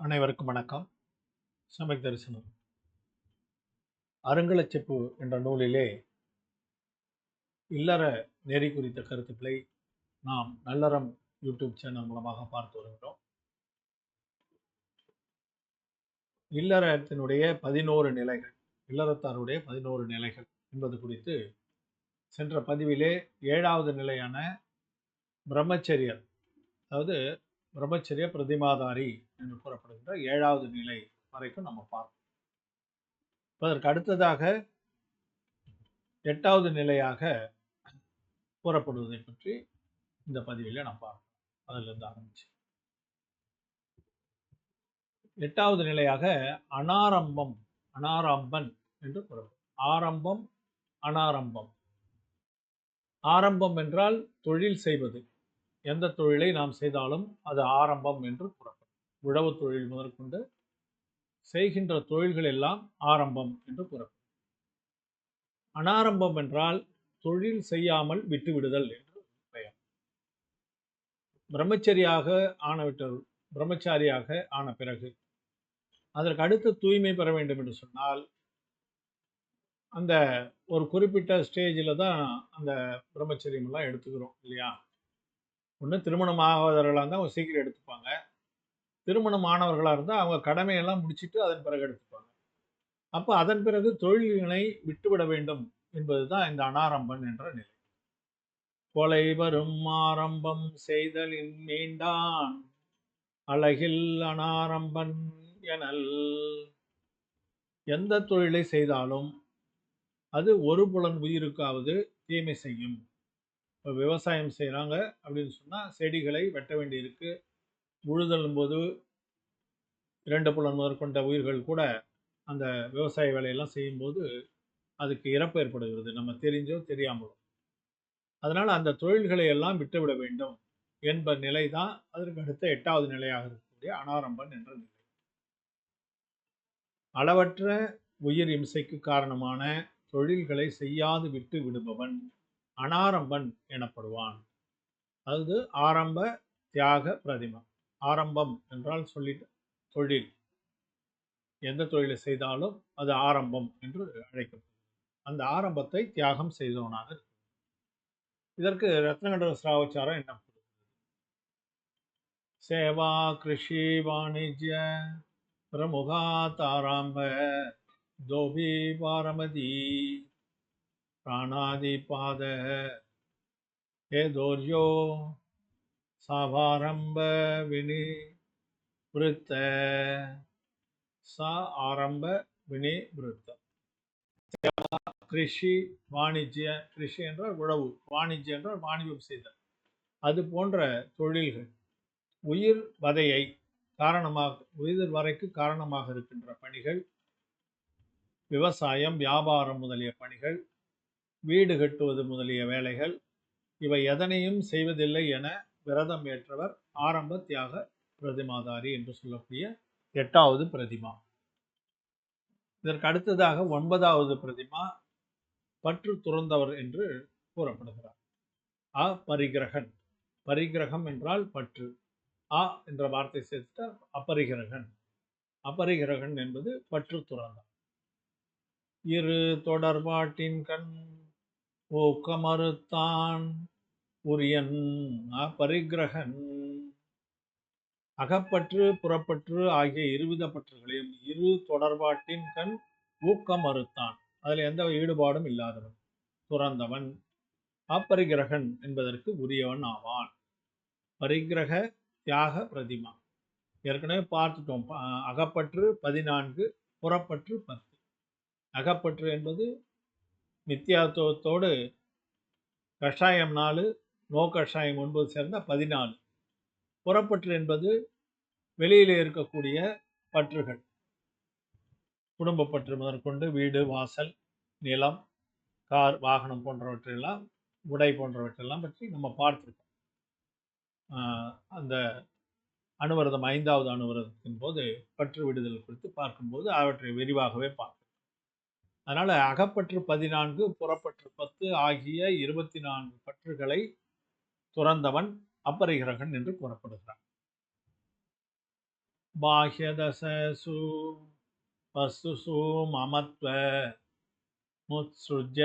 அனைவருக்கும் வணக்கம். சமய தரிசனம். அருங்கலச்சிப்பு என்ற நூலிலே இல்லற நெறி குறித்த கருத்துக்களை நாம் நல்லறம் யூடியூப் சேனல் மூலமாக பார்த்து வருகிறோம் இல்லறத்தினுடைய பதினோரு நிலைகள் இல்லறத்தாருடைய பதினோரு நிலைகள் என்பது குறித்து சென்ற பதிவிலே ஏழாவது நிலையான பிரம்மச்சரியர் அதாவது பிரம்மச்சரிய பிரதிமாதாரி என்று கூறப்படுகின்ற ஏழாவது நிலை வரைக்கும் நம்ம பார்ப்போம். அதற்கு அடுத்ததாக எட்டாவது நிலையாக கூறப்படுவதை பற்றி இந்த பதிவில நாம் பார்ப்போம். அதிலிருந்து ஆரம்பிச்சு. எட்டாவது நிலையாக அனாரம்பம் அனாரம்பன் என்று கூறப்படும். ஆரம்பம் அனாரம்பம். ஆரம்பம் என்றால் தொழில் செய்வது. எந்த தொழிலை நாம் செய்தாலும் அது ஆரம்பம் என்று கூறப்படும் உழவு தொழில் முதற்கொண்டு செய்கின்ற தொழில்கள் எல்லாம் ஆரம்பம் என்று கூறப்படும் அனாரம்பம் என்றால் தொழில் செய்யாமல் விட்டுவிடுதல் என்று பெயர். பிரம்மச்சரியாக ஆனவிட்ட பிரம்மச்சாரியாக ஆன பிறகு அதற்கு அடுத்து தூய்மை பெற வேண்டும் என்று சொன்னால் அந்த ஒரு குறிப்பிட்ட ஸ்டேஜில் தான் அந்த பிரம்மச்சரியம் எல்லாம் எடுத்துக்கிறோம் இல்லையா? ஒன்று திருமணம் ஆகாதவர்களாக இருந்தால் அவங்க சீக்கிரம் எடுத்துப்பாங்க. திருமணம் ஆனவர்களாக இருந்தால் அவங்க கடமையெல்லாம் முடிச்சுட்டு அதன் பிறகு எடுத்துப்பாங்க. அப்போ அதன் பிறகு தொழில்களை விட்டுவிட வேண்டும் என்பது தான் இந்த அனாரம்பன் என்ற நிலை. கொலை வரும் ஆரம்பம் செய்தலின் மீண்டான் அழகில் அனாரம்பன் எனல். எந்த தொழிலை செய்தாலும் அது ஒரு புலன் உயிருக்காவது தீமை செய்யும். விவசாயம் செய்கிறாங்க அப்படின்னு சொன்னால் செடிகளை வெட்ட வேண்டியிருக்கு. உழுதலும் போது இரண்டு புலன் முதற்கொண்ட உயிர்கள் கூட அந்த விவசாய வேலையெல்லாம் செய்யும்போது அதுக்கு இறப்பு ஏற்படுகிறது. நம்ம தெரிஞ்சோ தெரியாமலோ. அதனால் அந்த தொழில்களை எல்லாம் விட்டுவிட வேண்டும் என்ப நிலை தான் அதற்கு அடுத்த எட்டாவது நிலையாக இருக்கக்கூடிய அனாரம்பன் என்ற நிலை. அளவற்ற உயிர் இம்சைக்கு காரணமான தொழில்களை செய்யாது விட்டு விடுபவன். அனாரம்பன் எனப்படுவான். அதாவது ஆரம்ப தியாக பிரதிமா. ஆரம்பம் என்றால் சொல்லிட்டு தொழில். எந்த தொழிலை செய்தாலும் அது ஆரம்பம் என்று அழைக்கப்படும். அந்த ஆரம்பத்தை தியாகம் செய்தவனாக இதற்கு ரத்னகண்ட சிராவச்சாரம் என்ன சேவா கிருஷி வாணிஜ்ய பிரமுகா தாராம்ப தோபி பாரமதி. பிராணாதிபாத பாத தோர்யோ சாவாரம்ப வினி விருத்த சா ஆரம்ப வினி விருத்தம் கிருஷி வாணிஜ்ய கிருஷி என்றால் உழவு வாணிஜ்யம் என்றால் வாணிபம் செய்தல். அது போன்ற தொழில்கள் உயிர் வதையை காரணமாக உயிர் வரைக்கு காரணமாக இருக்கின்ற பணிகள் விவசாயம் வியாபாரம் முதலிய பணிகள் வீடு கட்டுவது முதலிய வேலைகள். இவை எதனையும் செய்வதில்லை என விரதம் ஏற்றவர் ஆரம்ப தியாக பிரதிமாதாரி என்று சொல்லக்கூடிய எட்டாவது பிரதிமா. இதற்கு அடுத்ததாக ஒன்பதாவது பிரதிமா பற்று துறந்தவர் என்று கூறப்படுகிறார். அ பரிகிரகன். பரிகிரகம் என்றால் பற்று. அ என்ற வார்த்தை சேர்த்து அபரிகிரகன். அபரிகிரகன் என்பது பற்று துறந்தார் இரு தொடர்பாட்டின் கண் ஊக்கமறுத்தான் உரியன் பரிகிரகன் அகப்பற்று புறப்பற்று ஆகிய இருவித பற்றுகளையும் இரு தொடர்பாட்டின் கண் ஊக்கம் மறுத்தான் அதில் எந்த ஈடுபாடும் இல்லாதவன் துறந்தவன் அப்பரிகிரகன் என்பதற்கு உரியவன் ஆவான். பரிகிரக தியாக பிரதிமா. ஏற்கனவே பார்த்துட்டோம். அகப்பற்று பதினான்கு புறப்பற்று பத்து. அகப்பற்று என்பது நித்யாத்துவத்தோடு கஷாயம் நாலு நோ கஷாயம் ஒன்பது சேர்ந்த பதினாலு. புறப்பற்று என்பது வெளியிலே இருக்கக்கூடிய பற்றுகள். குடும்ப பற்று முதற்கொண்டு வீடு வாசல் நிலம் கார் வாகனம் போன்றவற்றையெல்லாம் உடை போன்றவற்றெல்லாம் பற்றி நம்ம பார்த்துருக்கோம். அந்த அனுவரதம் ஐந்தாவது அனுவரதத்தின் போது பற்று விடுதல் குறித்து பார்க்கும்போது அவற்றை விரிவாகவே பார்க்கும் அதனால் அகப்பற்று பதினான்கு புறப்பற்று பத்து ஆகிய இருபத்தி நான்கு பற்றுகளை துறந்தவன் அப்பரிகிரகன் என்று கூறப்படுகிறான். பாஹ்யதசூ வஸ்துசூ மமத்வ முத்சுஜ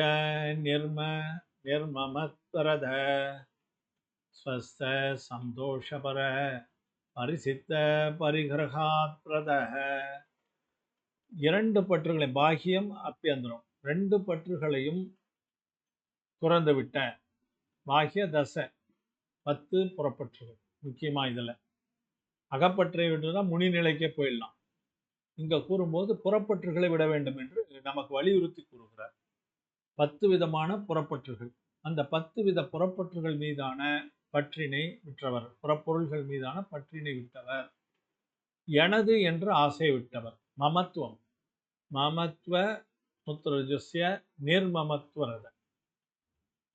நிர்ம நிர்மமத்வரத ஸ்வஸ்த சந்தோஷபர பரிசித்த பரிகிரகாத் பரிகிரகாத்ரத இரண்டு பற்றுகளை பாகியம் அப்பியந்திரம் ரெண்டு பற்றுகளையும் துறந்து விட்ட பாகிய தசை பத்து புறப்பற்றுகள் முக்கியமாக இதில். அகப்பற்றை விட்டுதான் முனிநிலைக்கே போயிடலாம். இங்கே கூறும்போது புறப்பற்றுகளை விட வேண்டும் என்று நமக்கு வலியுறுத்தி கூறுகிறார். பத்து விதமான புறப்பற்றுகள். அந்த பத்து வித புறப்பற்றுகள் மீதான பற்றினை விற்றவர். புறப்பொருள்கள் மீதான பற்றினை விட்டவர். எனது என்று ஆசை விட்டவர். மமத்துவம். மமத்துவ முத்ரஜஸ்ய நிர்மமத்துவரத.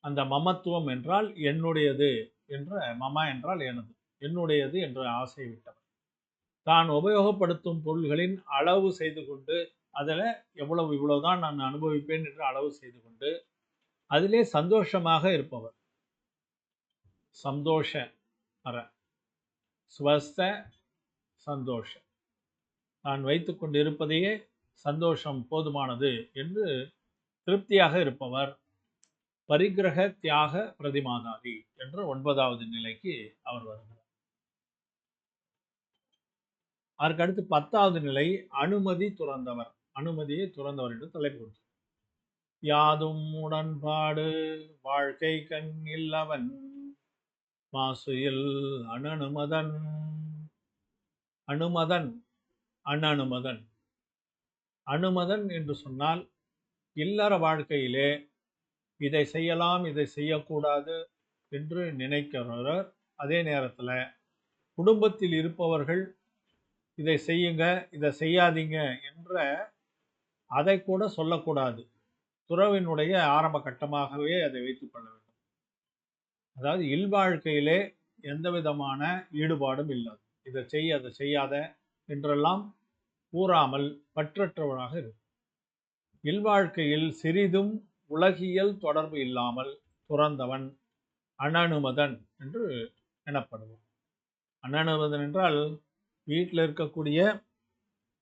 அந்த மமத்துவம் என்றால் என்னுடையது என்ற மம என்றால் எனது என்னுடையது என்ற ஆசை விட்டவர். தான் உபயோகப்படுத்தும் பொருள்களின் அளவு செய்து கொண்டு அதில் எவ்வளவு இவ்வளவுதான் நான் அனுபவிப்பேன் என்று அளவு செய்து கொண்டு அதிலே சந்தோஷமாக இருப்பவர். சந்தோஷ அற ஸ்வஸ்த சந்தோஷ நான் வைத்து கொண்டு இருப்பதையே சந்தோஷம் போதுமானது என்று திருப்தியாக இருப்பவர் பரிகிரக தியாக பிரதிமாதாரி என்ற ஒன்பதாவது நிலைக்கு அவர் வருகிறார். அதற்கு அடுத்து பத்தாவது நிலை அனுமதி துறந்தவர். அனுமதியை துறந்தவர் என்று தலைப்பு கொடுத்தார் யாதும் உடன்பாடு வாழ்க்கை கண் இல்லவன் மாசுயில் அனனுமதன் அனுமதன் அனனுமதன். அனுமதன் என்று சொன்னால் இல்லற வாழ்க்கையிலே இதை செய்யலாம் இதை செய்யக்கூடாது என்று நினைக்கிறவர். அதே நேரத்தில் குடும்பத்தில் இருப்பவர்கள் இதை செய்யுங்க இதை செய்யாதீங்க என்ற அதை கூட சொல்லக்கூடாது. துறவினுடைய ஆரம்ப கட்டமாகவே அதை வைத்துக் கொள்ள வேண்டும். அதாவது இல்வாழ்க்கையிலே எந்த விதமான ஈடுபாடும் இல்லாது இதை செய்ய அதை செய்யாத என்றெல்லாம் கூறாமல் பற்றற்றவனாக இருக்கும் இல்வாழ்க்கையில் சிறிதும் உலகியல் தொடர்பு இல்லாமல் துறந்தவன் அனனுமதன் என்று எனப்படுவான். அனனுமதன் என்றால் வீட்டில் இருக்கக்கூடிய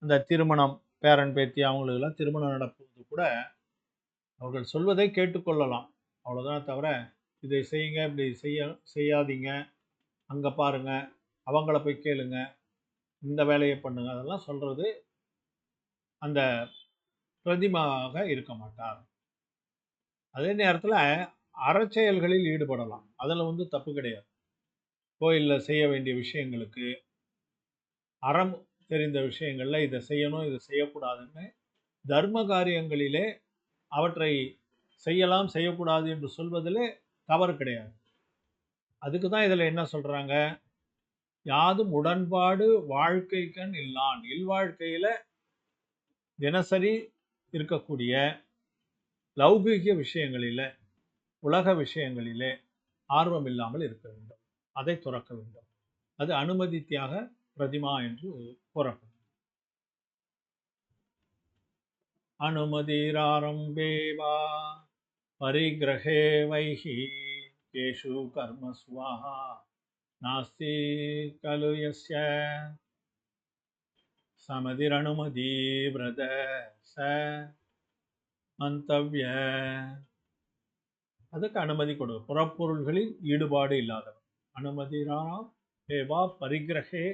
அந்த திருமணம் பேரன் பேத்தி அவங்களுக்கெல்லாம் திருமணம் நடப்பது கூட அவர்கள் சொல்வதை கேட்டுக்கொள்ளலாம். அவ்வளோதான் தவிர இதை செய்யுங்க இப்படி செய்ய செய்யாதீங்க அங்கே பாருங்கள் அவங்கள போய் கேளுங்கள் இந்த வேலையை பண்ணுங்க. அதெல்லாம் சொல்றது அந்த பிரதிமாக இருக்க மாட்டார். அதே நேரத்தில் அறச்செயல்களில் ஈடுபடலாம். அதில் வந்து தப்பு கிடையாது. கோயிலில் செய்ய வேண்டிய விஷயங்களுக்கு அறம் தெரிந்த விஷயங்களில் இதை செய்யணும் இதை செய்யக்கூடாதுன்னு தர்ம காரியங்களிலே அவற்றை செய்யலாம் செய்யக்கூடாது என்று சொல்வதிலே தவறு கிடையாது. அதுக்கு தான் இதில் என்ன சொல்கிறாங்க யாதும் உடன்பாடு வாழ்க்கைக்கண் இல்லான். இல்வாழ்க்கையில் தினசரி இருக்கக்கூடிய லௌகீக விஷயங்களில் உலக விஷயங்களிலே ஆர்வம் இல்லாமல் இருக்க வேண்டும். அதை துறக்க வேண்டும். அது அனுமதி தியாக பிரதிமா என்று கூறப்படும். அனுமதிராரம்பேவா பரிகிரகே வைஹி கேஷு கர்மஸ்வாஹா நாஸ்தி கலு யஸ்ய சமதிரனுமதி விரத ச மந்தவ்ய அதுக்கு அனுமதி கொடு. புறப்பொருள்களில் ஈடுபாடு இல்லாதவர் அனுமதிராம் தேவா பரிகிரகே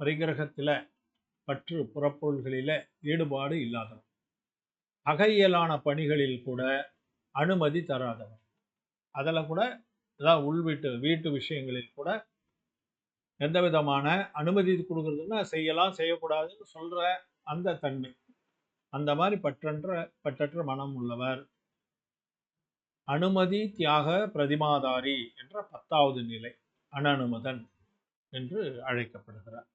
பரிகிரகத்தில் பற்று புறப்பொருள்களில் ஈடுபாடு இல்லாதவர் அகையலான பணிகளில் கூட அனுமதி தராதவர் அதில் கூட அதாவது உள் வீட்டு வீட்டு விஷயங்களில் கூட எந்த விதமான அனுமதி கொடுக்குறதுன்னா செய்யலாம் செய்யக்கூடாதுன்னு சொல்கிற அந்த தன்மை. அந்த மாதிரி பற்றன்ற பற்றற்ற மனம் உள்ளவர். அனுமதி தியாக பிரதிமாதாரி என்ற பத்தாவது நிலை அனனுமதன் என்று அழைக்கப்படுகிறார்.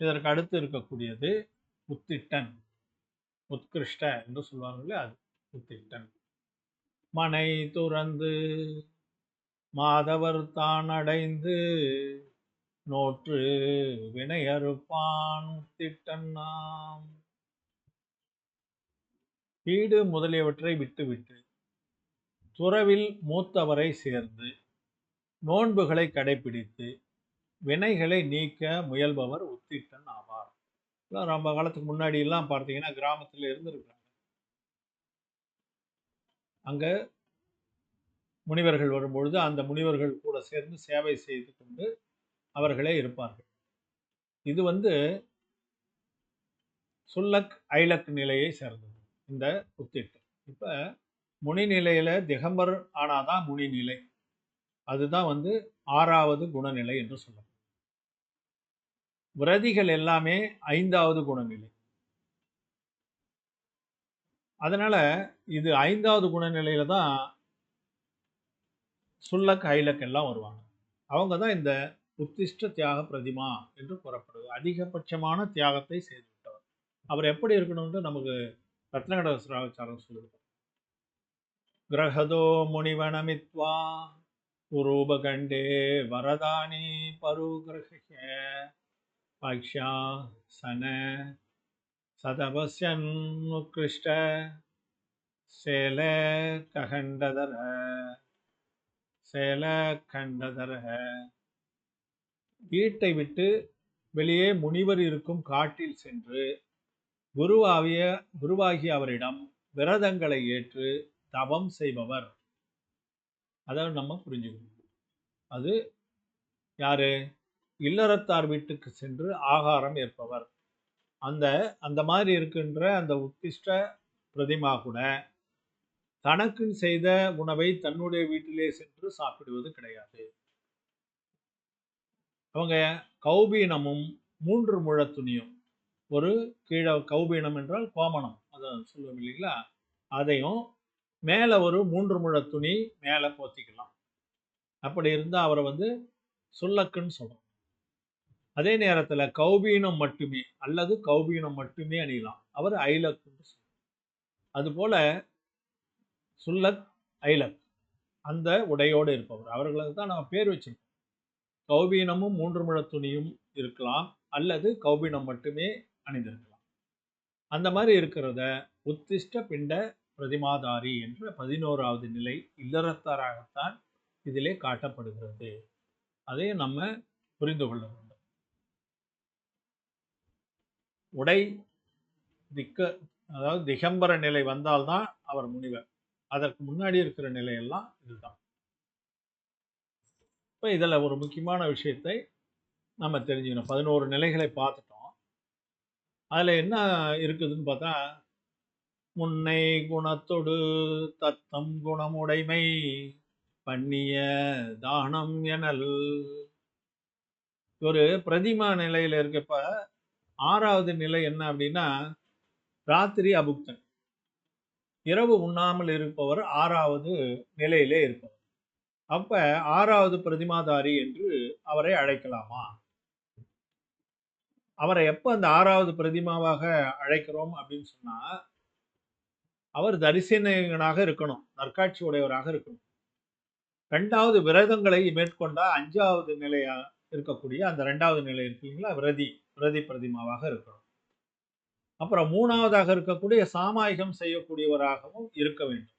இதற்கு அடுத்து இருக்கக்கூடியது உத்திட்டன் உத்கிருஷ்ட என்று சொல்வார்களே அது உத்திட்டன். மனை துறந்து மாதவர் தான் அடைந்து நோற்று வினையறுப்பான் திட்டன்னாம் நாம் வீடு முதலியவற்றை விட்டுவிட்டு துறவில் மூத்தவரை சேர்ந்து நோன்புகளை கடைபிடித்து வினைகளை நீக்க முயல்பவர் உத்திட்டன் ஆவார். ரொம்ப காலத்துக்கு முன்னாடி எல்லாம் பார்த்தீங்கன்னா கிராமத்தில் இருந்திருக்காங்க அங்க முனிவர்கள் வரும்பொழுது அந்த முனிவர்கள் கூட சேர்ந்து சேவை செய்து கொண்டு அவர்களே இருப்பார்கள். இது வந்து சுல்லக் ஐலக் நிலையை சேர்ந்தது. இந்த உத்திட்டம் இப்போ முனி நிலையில் திகம்பர் ஆனாதான் முனி நிலை. அதுதான் வந்து ஆறாவது குணநிலை என்று சொல்லலாம் விரதிகள் எல்லாமே ஐந்தாவது குணநிலை. அதனால் இது ஐந்தாவது குணநிலையில் தான் சுல்லக் ஐலக் எல்லாம் வருவாங்க. அவங்க தான் இந்த உத்திஷ்ட தியாக பிரதிமா என்று கூறப்படுது அதிகபட்சமான தியாகத்தை செய்து விட்டவர் அவர் எப்படி இருக்கணும்னு நமக்கு ரத்னகட சிராச்சாரம் கிரகதோ முனிவனமித்வா உரூபகண்டே வரதானி பருகிரக பக்ஷா சன சதபஸ்யன்முக்கிருஷ்ட சேல ககண்டதர. சேல கண்டதர வீட்டை விட்டு வெளியே முனிவர் இருக்கும் காட்டில் சென்று குருவாகிய குருவாகி அவரிடம் விரதங்களை ஏற்று தவம் செய்பவர். அதை நம்ம புரிஞ்சுக்கணும். அது யாரு? இல்லறத்தார் வீட்டுக்கு சென்று ஆகாரம் ஏற்பவர். அந்த அந்த மாதிரி இருக்கின்ற அந்த உத்திஷ்ட பிரதிமா கூட தனக்கு செய்த உணவை தன்னுடைய வீட்டிலே சென்று சாப்பிடுவது கிடையாது. அவங்க கௌபீனமும் மூன்று முழ துணியும். ஒரு கீழே கௌபீனம் என்றால் கோமணம். அதை சொல்லுவோம் இல்லைங்களா? அதையும் மேலே ஒரு மூன்று முழ துணி மேலே போத்திக்கலாம். அப்படி இருந்தால் அவரை வந்து சுல்லக்குன்னு சொல்கிறோம் அதே நேரத்தில் கௌபீனம் மட்டுமே அல்லது கௌபீனம் மட்டுமே அணியலாம். அவர் ஐலக்குன்னு சொல்றோம். அதுபோல் சுல்லத் ஐலத். அந்த உடையோடு இருப்பவர். அவர்களுக்கு தான் நம்ம பேர் வச்சிருக்கோம் கௌபீனமும் மூன்று முழ துணியும் இருக்கலாம் அல்லது கௌபீனம் மட்டுமே அணிந்திருக்கலாம். அந்த மாதிரி இருக்கிறத உத்திஷ்ட பிண்ட பிரதிமாதாரி என்ற பதினோராவது நிலை இல்லறத்தாராகத்தான் இதிலே காட்டப்படுகிறது. அதையும் நம்ம புரிந்து கொள்ள வேண்டும். உடை திக்க அதாவது திகம்பர நிலை வந்தால்தான் அவர் முனிவர். அதற்கு முன்னாடி இருக்கிற நிலையெல்லாம் இதுதான். இப்போ இதில் ஒரு முக்கியமான விஷயத்தை நம்ம தெரிஞ்சுக்கணும். பதினோரு நிலைகளை பார்த்துட்டோம். அதில் என்ன இருக்குதுன்னு பார்த்தா முன்னை குணத்தொடு தத்தம் குணமுடைமை பண்ணிய தானம் எனல். ஒரு பிரதிமா நிலையில் இருக்கப்ப ஆறாவது நிலை என்ன அப்படின்னா ராத்திரி அபுக்தன். இரவு உண்ணாமல் இருப்பவர் ஆறாவது நிலையிலே இருப்பவர். அப்ப ஆறாவது பிரதிமாதாரி என்று அவரை அழைக்கலாமா? அவரை எப்ப அந்த ஆறாவது பிரதிமாவாக அழைக்கிறோம் அப்படின்னு சொன்னா அவர் தரிசனங்கனாக இருக்கணும் நற்காட்சி உடையவராக இருக்கணும். ரெண்டாவது விரதங்களை மேற்கொண்டா அஞ்சாவது நிலையா இருக்கக்கூடிய அந்த ரெண்டாவது நிலை இருக்கீங்களா? விரதி விரதி பிரதிமாவாக இருக்கணும். அப்புறம் மூணாவதாக இருக்கக்கூடிய சாமாயிகம் செய்யக்கூடியவராகவும் இருக்க வேண்டும்.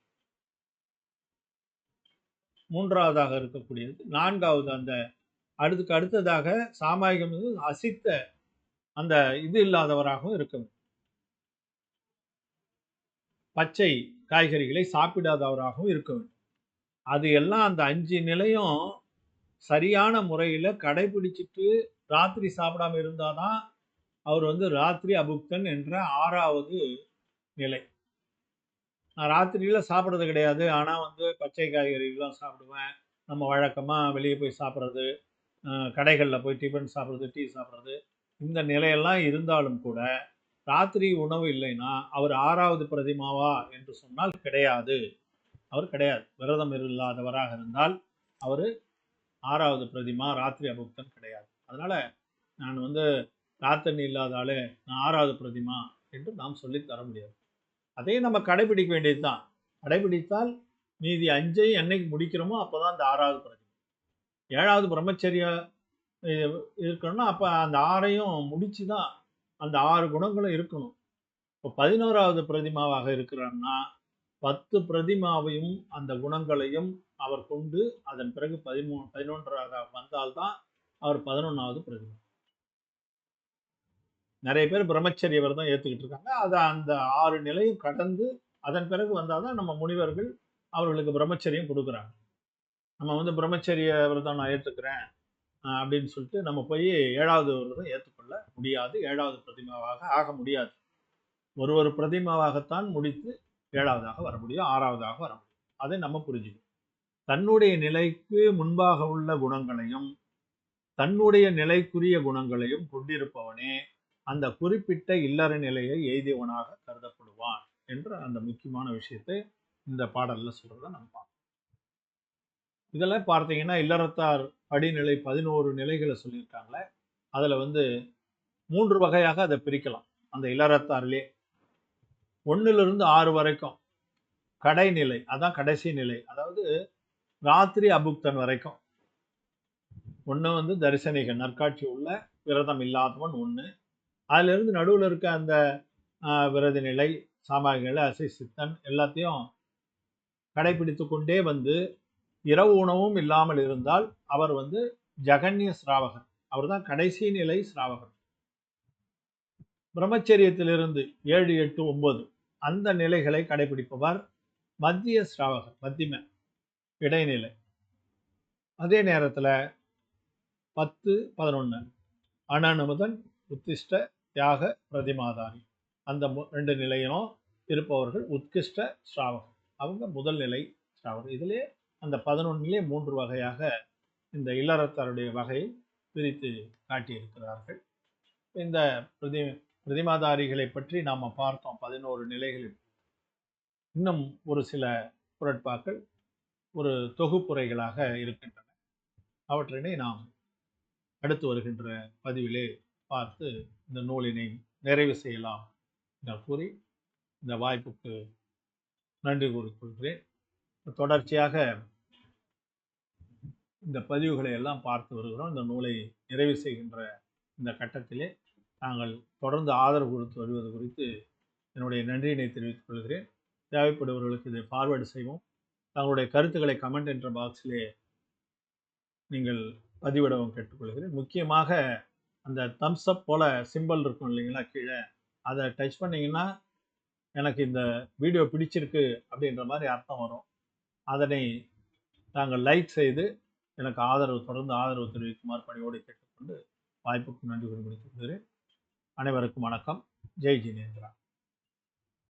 மூன்றாவதாக இருக்கக்கூடியது நான்காவது அந்த அடுத்துக்கு அடுத்ததாக சாமாயிகம் அசித்த அந்த இது இல்லாதவராகவும் இருக்க வேண்டும். பச்சை காய்கறிகளை சாப்பிடாதவராகவும் இருக்க வேண்டும். அது எல்லாம் அந்த அஞ்சு நிலையும் சரியான முறையில் கடைபிடிச்சிட்டு ராத்திரி சாப்பிடாம இருந்தாதான் அவர் வந்து ராத்திரி அபுக்தன் என்ற ஆறாவது நிலை. நான் ராத்திரியில் சாப்பிட்றது கிடையாது. ஆனால் வந்து பச்சை காய்கறிகள்லாம் சாப்பிடுவேன். நம்ம வழக்கமாக வெளியே போய் சாப்பிட்றது கடைகளில் போய் டிஃபன் சாப்பிட்றது டீ சாப்பிட்றது இந்த நிலையெல்லாம் இருந்தாலும் கூட ராத்திரி உணவு இல்லைன்னா அவர் ஆறாவது பிரதிமாவா என்று சொன்னால் கிடையாது. அவர் கிடையாது. விரதம் இல்லாதவராக இருந்தால் அவர் ஆறாவது பிரதிமா ராத்திரி அபுக்தன் கிடையாது. அதனால் நான் வந்து ராத்தண்ணி இல்லாதாலே நான் ஆறாவது பிரதிமா என்று நாம் சொல்லி தர முடியாது. அதையும் நம்ம கடைபிடிக்க வேண்டியது தான் கடைபிடித்தால் மீதி அஞ்சையும் என்னைக்கு முடிக்கிறோமோ அப்போ தான் அந்த ஆறாவது பிரதிமா. ஏழாவது பிரம்மச்சரிய இருக்கணும்னா அப்போ அந்த ஆறையும் முடித்து தான் அந்த ஆறு குணங்களும் இருக்கணும். இப்போ பதினோராவது பிரதிமாவாக இருக்கிறான்னா பத்து பிரதிமாவையும் அந்த குணங்களையும் அவர் கொண்டு அதன் பிறகு பதிமூணு பதினொன்றாக வந்தால்தான் அவர் பதினொன்றாவது பிரதிமா. நிறைய பேர் பிரம்மச்சரிய விரதம் ஏற்றுக்கிட்டு இருக்காங்க. அதை அந்த ஆறு நிலையும் கடந்து அதன் பிறகு வந்தால் தான் நம்ம முனிவர்கள் அவர்களுக்கு பிரம்மச்சரியம் கொடுக்குறாங்க. நம்ம வந்து பிரம்மச்சரிய விரதம் நான் ஏற்றுக்கிறேன் அப்படின்னு சொல்லிட்டு நம்ம போய் ஏழாவது விரதம் ஏற்றுக்கொள்ள முடியாது. ஏழாவது பிரதிமாவாக ஆக முடியாது. ஒரு ஒரு பிரதிமாவாகத்தான் முடித்து ஏழாவதாக வர முடியும் ஆறாவதாக வர முடியும். அதை நம்ம புரிஞ்சுக்கணும். தன்னுடைய நிலைக்கு முன்பாக உள்ள குணங்களையும் தன்னுடைய நிலைக்குரிய குணங்களையும் கொண்டிருப்பவனே அந்த குறிப்பிட்ட இல்லற நிலையை எய்தியவனாக கருதப்படுவான் என்ற அந்த முக்கியமான விஷயத்தை இந்த பாடலில் சொல்கிறத நம்ம பார்க்கணும் இதெல்லாம் பார்த்தீங்கன்னா இல்லறத்தார் படிநிலை பதினோரு நிலைகளை சொல்லியிருக்காங்களே அதில் வந்து மூன்று வகையாக அதை பிரிக்கலாம். அந்த இல்லறத்தாரிலே ஒன்றிலிருந்து ஆறு வரைக்கும் கடைநிலை அதான் கடைசி நிலை அதாவது ராத்திரி அபுக்தன் வரைக்கும். ஒன்று வந்து தரிசனிகன் நற்காட்சி உள்ள விரதம் இல்லாதவன் ஒன்று அதிலிருந்து நடுவில் இருக்க அந்த ஆஹ், விரத நிலை சாமானிய நிலை அசை சித்தன் எல்லாத்தையும் கடைபிடித்து கொண்டே வந்து இரவு உணவும் இல்லாமல் இருந்தால் அவர் வந்து ஜகன்ய சிராவகர். அவர்தான் கடைசி நிலை சிராவகர். பிரம்மச்சரியத்திலிருந்து ஏழு எட்டு ஒன்பது அந்த நிலைகளை கடைபிடிப்பவர் மத்திய சிராவகர் மத்தியம இடைநிலை. அதே நேரத்தில் பத்து பதினொன்று அனனுமுதன் உத்திஷ்ட தியாக பிரதிமாதாரி அந்த மு- ரெண்டு நிலையும் இருப்பவர்கள் உத்கிருஷ்ட ஸ்ராவகர். அவங்க முதல் நிலை ஸ்ராவகர். இதிலே அந்த பதினொன்றிலே மூன்று வகையாக இந்த இல்லறத்தாருடைய வகையை பிரித்து காட்டியிருக்கிறார்கள். இந்த பிரதி பிரதிமாதாரிகளை பற்றி நாம் பார்த்தோம். பதினோரு நிலைகளில். இன்னும் ஒரு சில குரட்பாக்கள் ஒரு தொகுப்புரைகளாக இருக்கின்றன. அவற்றினை நாம் அடுத்து வருகின்ற பதிவிலே பார்த்து இந்த நூலினை நிறைவு செய்யலாம் என கூறி இந்த வாய்ப்புக்கு நன்றி கூறிக்கொள்கிறேன். தொடர்ச்சியாக இந்த பதிவுகளை எல்லாம் பார்த்து வருகிறோம். இந்த நூலை நிறைவு செய்கின்ற இந்த கட்டத்திலே நாங்கள் தொடர்ந்து ஆதரவு கொடுத்து வருவது குறித்து என்னுடைய நன்றியினை தெரிவித்துக் கொள்கிறேன். தேவைப்படுபவர்களுக்கு இதை ஃபார்வேர்டு செய்வோம். தங்களுடைய கருத்துக்களை கமெண்ட் என்ற பாக்ஸிலே நீங்கள் பதிவிடவும் கேட்டுக்கொள்கிறேன். முக்கியமாக அந்த தம்ஸ் அப் போல் சிம்பல் இருக்கும் இல்லைங்களா கீழே அதை டச் பண்ணிங்கன்னா எனக்கு இந்த வீடியோ பிடிச்சிருக்கு அப்படின்ற மாதிரி அர்த்தம் வரும். அதனை நாங்கள் லைக் செய்து எனக்கு ஆதரவு தொடர்ந்து ஆதரவு தெரிவிக்குமாறு பணியோடு கேட்டுக்கொண்டு வாய்ப்புக்கு நன்றி கூறி அனைவருக்கும் வணக்கம். ஜெய் ஜினேந்திரா.